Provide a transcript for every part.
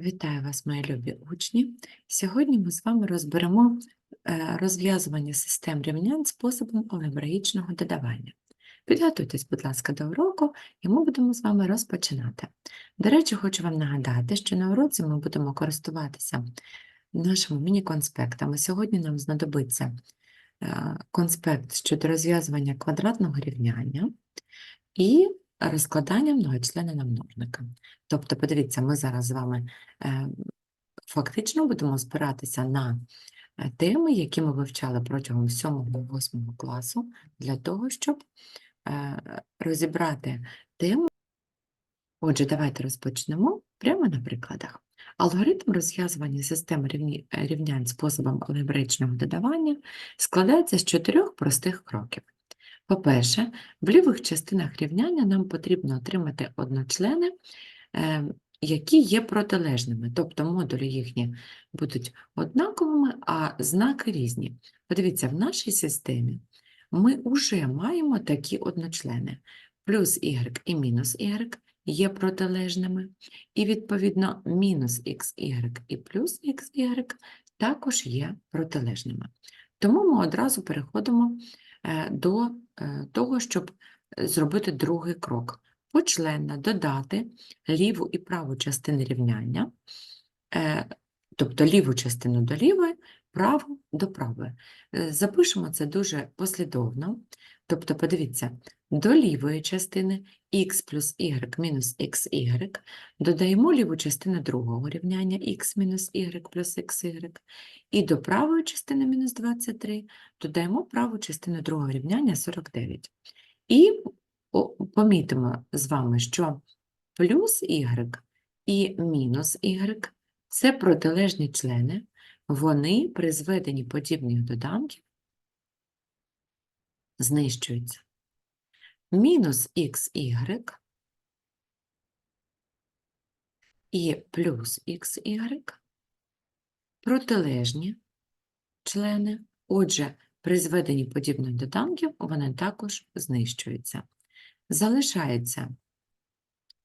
Вітаю вас, мої любі учні. Сьогодні ми з вами розберемо е, розв'язування систем рівнянь способом алгебраїчного додавання. Підготуйтесь, будь ласка, до уроку, і ми будемо з вами розпочинати. До речі, хочу вам нагадати, що на уроці ми будемо користуватися нашими міні-конспектами. Сьогодні нам знадобиться е, конспект щодо розв'язування квадратного рівняння і розкладання многочлена множника. Тобто, подивіться, ми зараз з вами е, фактично будемо спиратися на е, теми, які ми вивчали протягом 7-8 класу, для того, щоб е, розібрати тему. Отже, давайте розпочнемо прямо на прикладах. Алгоритм розв'язування системи е, рівнянь способом алгебраїчного додавання складається з чотирьох простих кроків. По-перше, в лівих частинах рівняння нам потрібно отримати одночлени, е, які є протилежними, тобто модулі їхні будуть однаковими, а знаки різні. Подивіться, в нашій системі ми вже маємо такі одночлени. Плюс y і мінус y є протилежними, і, відповідно, мінус xy і плюс xy також є протилежними. Тому ми одразу переходимо до е, того, щоб е, зробити другий крок. Почленно додати ліву і праву частини рівняння, е, тобто ліву частину до лівої, праву до правої. Е, Запишемо це дуже послідовно. Тобто, подивіться, до лівої частини х плюс y мінус xy додаємо ліву частину другого рівняння х мінус y плюс xy, і до правої частини мінус 23 додаємо праву частину другого рівняння 49. І помітимо з вами, що плюс y і мінус y – це протилежні члени, вони при зведенні подібних доданків знищуються. Мінус xy і плюс xy – протилежні члени, отже, при зведенні подібних доданків вони також знищуються. Залишається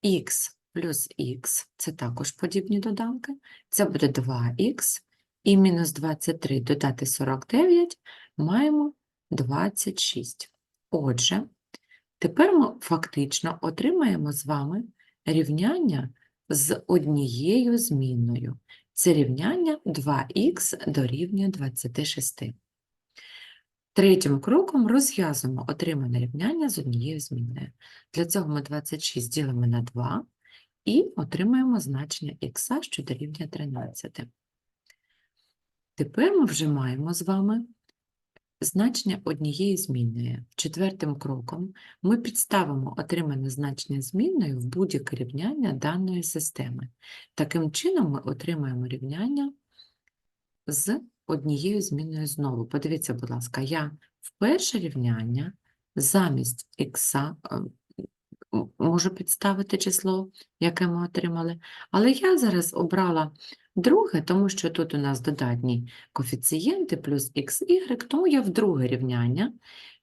х плюс х, це також подібні доданки, це буде 2х, і мінус 23 додати 49 маємо 26. Отже, тепер ми фактично отримаємо з вами рівняння з однією змінною. Це рівняння 2х дорівнює 26. Третім кроком розв'язуємо отримане рівняння з однією змінною. Для цього ми 26 ділимо на 2 і отримаємо значення х, що дорівнює 13. Тепер ми вже маємо з вами значення однієї змінної. Четвертим кроком ми підставимо отримане значення змінної в будь-яке рівняння даної системи. Таким чином ми отримаємо рівняння з однією змінною знову. Подивіться, будь ласка, я в перше рівняння замість х можу підставити число, яке ми отримали, але я зараз обрала друге, тому що тут у нас додатні коефіцієнти плюс xy, тому я в друге рівняння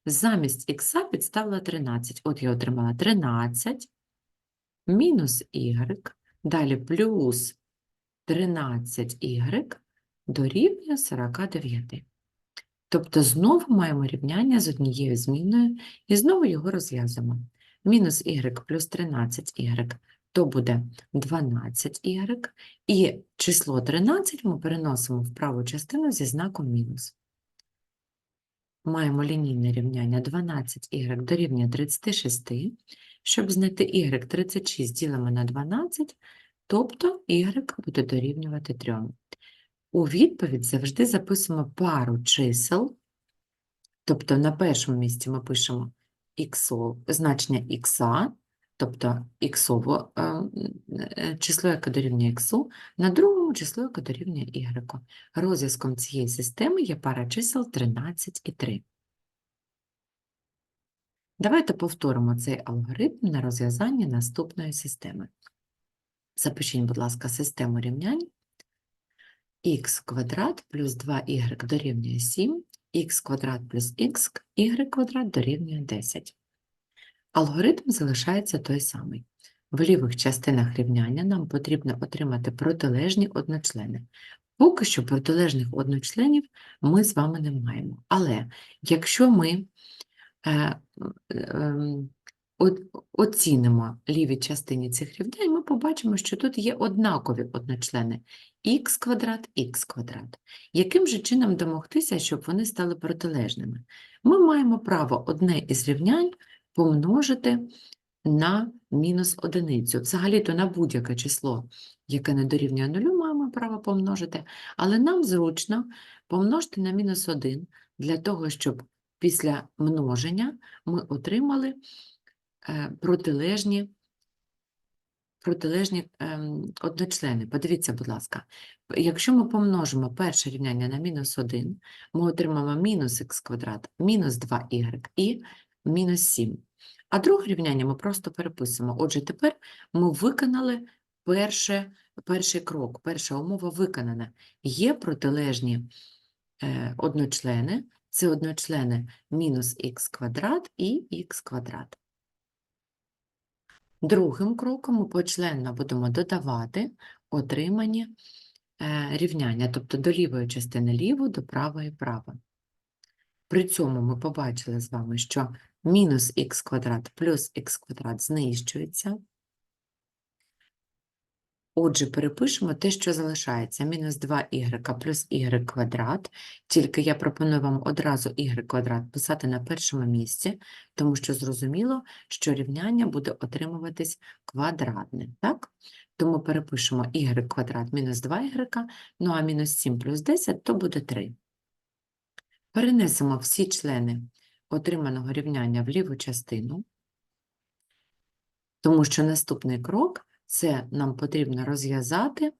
замість х підставила 13. От я отримала 13 мінус y, далі плюс 13y дорівнює 49. Тобто знову маємо рівняння з однією зміною і знову його розв'язуємо. Мінус y плюс 13y то буде 12y, і число 13 ми переносимо в праву частину зі знаком мінус. Маємо лінійне рівняння 12y дорівнює 36. Щоб знайти y 36 ділимо на 12, тобто y буде дорівнювати 3. У відповідь завжди записуємо пару чисел, тобто на першому місці ми пишемо іксо, значення х, тобто іксово е, число, яке дорівнює х, на другому число, яке дорівнює y. Розв'язком цієї системи є пара чисел 13 і 3. Давайте повторимо цей алгоритм на розв'язання наступної системи. Запишіть, будь ласка, систему рівнянь х квадрат плюс 2y дорівнює 7, х квадрат плюс х, y квадрат дорівнює 10. Алгоритм залишається той самий. в лівих частинах рівняння нам потрібно отримати протилежні одночлени. Поки що протилежних одночленів ми з вами не маємо. Але якщо ми е, от- оцінимо ліві частині цих рівнянь, ми побачимо, що тут є однакові одночлени х квадрат, х квадрат. Яким же чином домогтися, щоб вони стали протилежними? Ми маємо право одне із рівнянь помножити на мінус одиницю. Взагалі-то на будь-яке число, яке не дорівнює нулю, маємо право помножити, але нам зручно помножити на мінус 1 для того, щоб після множення ми отримали е, протилежні, протилежні ем, одночлени. Подивіться, будь ласка, якщо ми помножимо перше рівняння на мінус 1, ми отримаємо мінус х квадрат, мінус 2y і мінус 7. А друге рівняння ми просто переписуємо. Отже, тепер ми виконали перше, перший крок, перша умова виконана. Є протилежні е, одночлени, це одночлени мінус х квадрат і х квадрат. Другим кроком ми почленно будемо додавати отримані е, рівняння, тобто до лівої частини ліву, до правої право. При цьому ми побачили з вами, що мінус х квадрат плюс х квадрат знищується. Отже, перепишемо те, що залишається. Мінус 2y плюс y квадрат. Тільки я пропоную вам одразу y квадрат писати на першому місці, тому що зрозуміло, що рівняння буде отримуватись квадратне. Так? Тому перепишемо y квадрат мінус 2y, ну а мінус 7 плюс 10 то буде 3. Перенесемо всі члени отриманого рівняння в ліву частину, тому що наступний крок це нам потрібно розв'язати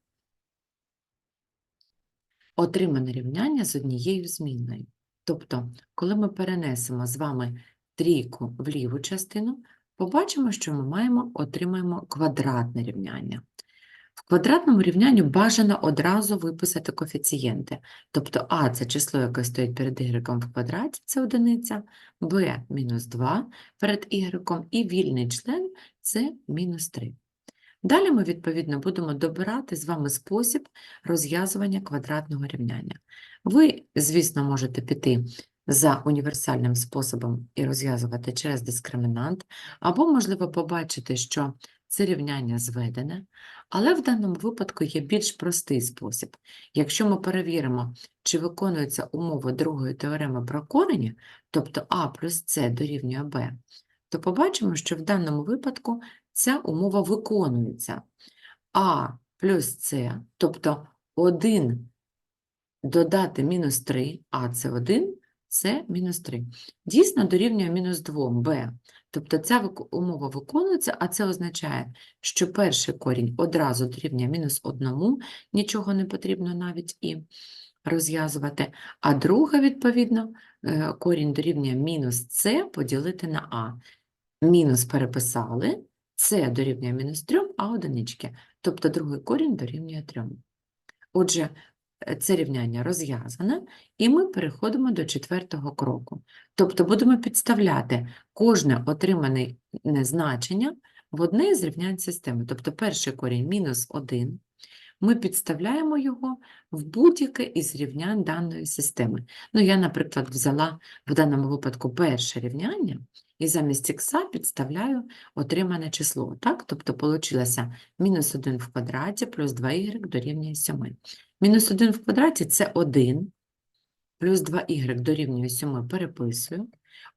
отримане рівняння з однією змінною. Тобто, коли ми перенесемо з вами трійку в ліву частину, побачимо, що ми маємо, отримаємо квадратне рівняння. В квадратному рівнянні бажано одразу виписати коефіцієнти. Тобто а – це число, яке стоїть перед y в квадраті, це одиниця, b – мінус 2 перед y, і вільний член – це мінус 3. Далі ми, відповідно, будемо добирати з вами спосіб розв'язування квадратного рівняння. Ви, звісно, можете піти за універсальним способом і розв'язувати через дискримінант, або, можливо, побачити, що це рівняння зведене, але в даному випадку є більш простий спосіб. Якщо ми перевіримо, чи виконується умова другої теореми про корені, тобто а плюс с дорівнює b, то побачимо, що в даному випадку ця умова виконується. А плюс С, тобто 1 додати мінус 3, а це 1, це мінус 3. Дійсно дорівнює мінус 2, Б. Тобто ця умова виконується, а це означає, що перший корінь одразу дорівнює мінус 1, нічого не потрібно навіть і розв'язувати, а друга, відповідно, е, корінь дорівнює мінус С поділити на А. Мінус переписали, С дорівнює мінус 3, а одинички. Тобто другий корінь дорівнює 3. Отже, це рівняння розв'язане, і ми переходимо до четвертого кроку. Тобто будемо підставляти кожне отримане значення в одне з рівнянь системи. Тобто перший корінь мінус 1, ми підставляємо його в будь-яке із рівнянь даної системи. Ну, я, наприклад, взяла в даному випадку перше рівняння, і замість х підставляю отримане число. Так? Тобто получилося мінус 1 в квадраті плюс 2y дорівнює 7. Мінус 1 в квадраті – це 1, плюс 2y дорівнює 7 переписую.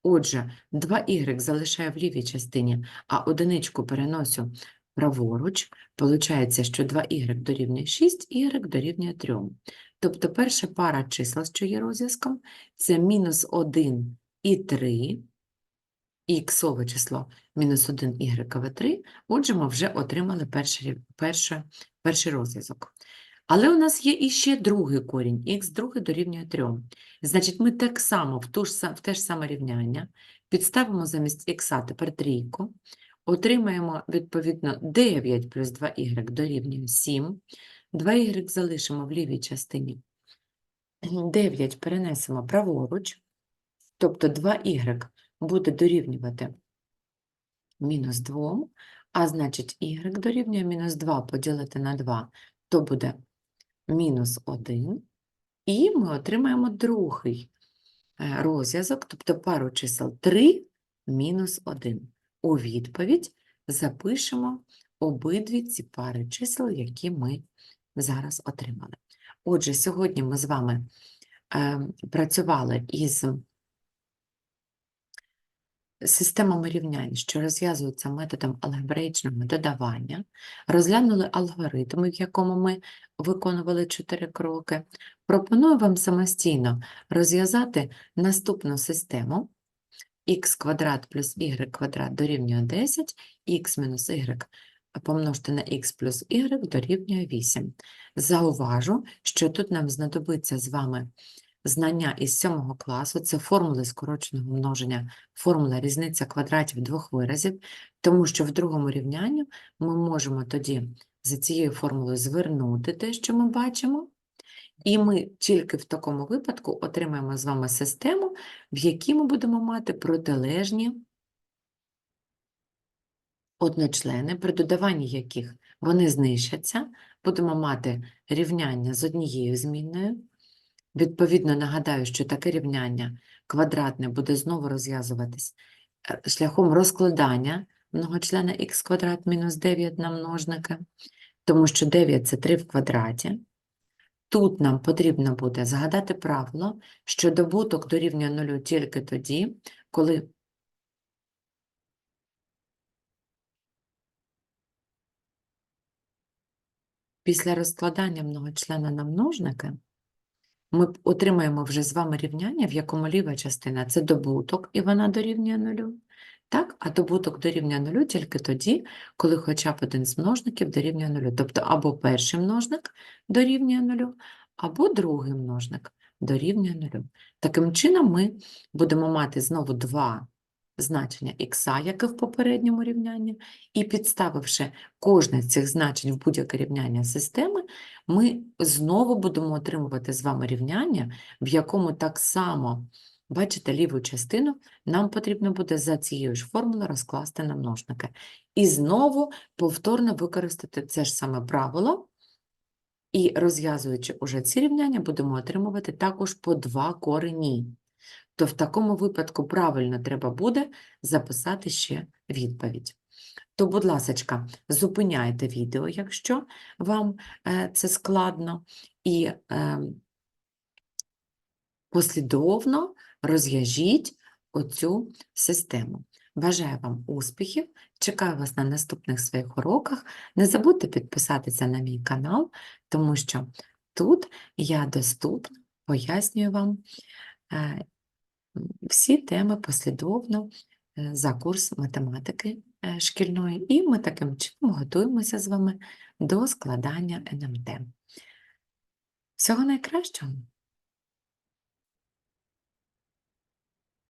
Отже, 2y залишаю в лівій частині, а одиничку переносю праворуч. Получається, що 2y дорівнює 6, y дорівнює 3. Тобто перша пара чисел, що є розв'язком, це мінус 1 і 3, і іксове число мінус 1 y 3, отже, ми вже отримали перший, перше, перший розв'язок. Але у нас є іще другий корінь, х другий дорівнює 3. Значить, ми так само в, ту ж, в те ж саме рівняння підставимо замість х тепер трійку, отримаємо, відповідно, 9 плюс 2y дорівнює 7. 2y залишимо в лівій частині. 9 перенесемо праворуч, тобто 2y буде дорівнювати мінус 2, А значить, y дорівнює мінус 2 поділити на 2, то буде мінус 1. І ми отримаємо другий е, розв'язок, тобто пару чисел 3 мінус 1. У відповідь запишемо обидві ці пари чисел, які ми зараз отримали. Отже, сьогодні ми з вами е, працювали із системами рівнянь, що розв'язуються методом алгебраїчного додавання, розглянули алгоритм, в якому ми виконували чотири кроки. Пропоную вам самостійно розв'язати наступну систему х квадрат плюс y квадрат дорівнює 10, х мінус y помножити на х плюс y дорівнює 8. Зауважу, що тут нам знадобиться з вами знання із 7 класу, це формули скороченого множення, формула різниця квадратів двох виразів, тому що в другому рівнянні ми можемо тоді за цією формулою звернути те, що ми бачимо, і ми тільки в такому випадку отримаємо з вами систему, в якій ми будемо мати протилежні одночлени, при додаванні яких вони знищаться, будемо мати рівняння з однією змінною. Відповідно, нагадаю, що таке рівняння квадратне буде знову розв'язуватись е, шляхом розкладання многочлена х квадрат мінус 9 на множники, тому що 9 – це 3 в квадраті. Тут нам потрібно буде згадати правило, що добуток дорівнює нулю тільки тоді, коли після розкладання многочлена на множники ми отримаємо вже з вами рівняння, в якому ліва частина це добуток, і вона дорівнює нулю. Так, а добуток дорівнює нулю тільки тоді, коли хоча б один з множників дорівнює нулю. Тобто або перший множник дорівнює нулю, або другий множник дорівнює нулю. Таким чином ми будемо мати знову два значення х, як і в попередньому рівнянні, і підставивши кожне з цих значень в будь-яке рівняння системи, ми знову будемо отримувати з вами рівняння, в якому так само, бачите, ліву частину нам потрібно буде за цією ж формулою розкласти на множники. І знову повторно використати це ж саме правило, і розв'язуючи уже ці рівняння, будемо отримувати також по два корені. То в такому випадку правильно треба буде записати ще відповідь. То, будь ласочка, зупиняйте відео, якщо вам е, це складно, і е, послідовно розв'яжіть оцю систему. Бажаю вам успіхів, чекаю вас на наступних своїх уроках. Не забудьте підписатися на мій канал, тому що тут я доступна, пояснюю вам е, всі теми послідовно е, за курс математики е, шкільної, і ми таким чином готуємося з вами до складання НМТ. Всього найкращого!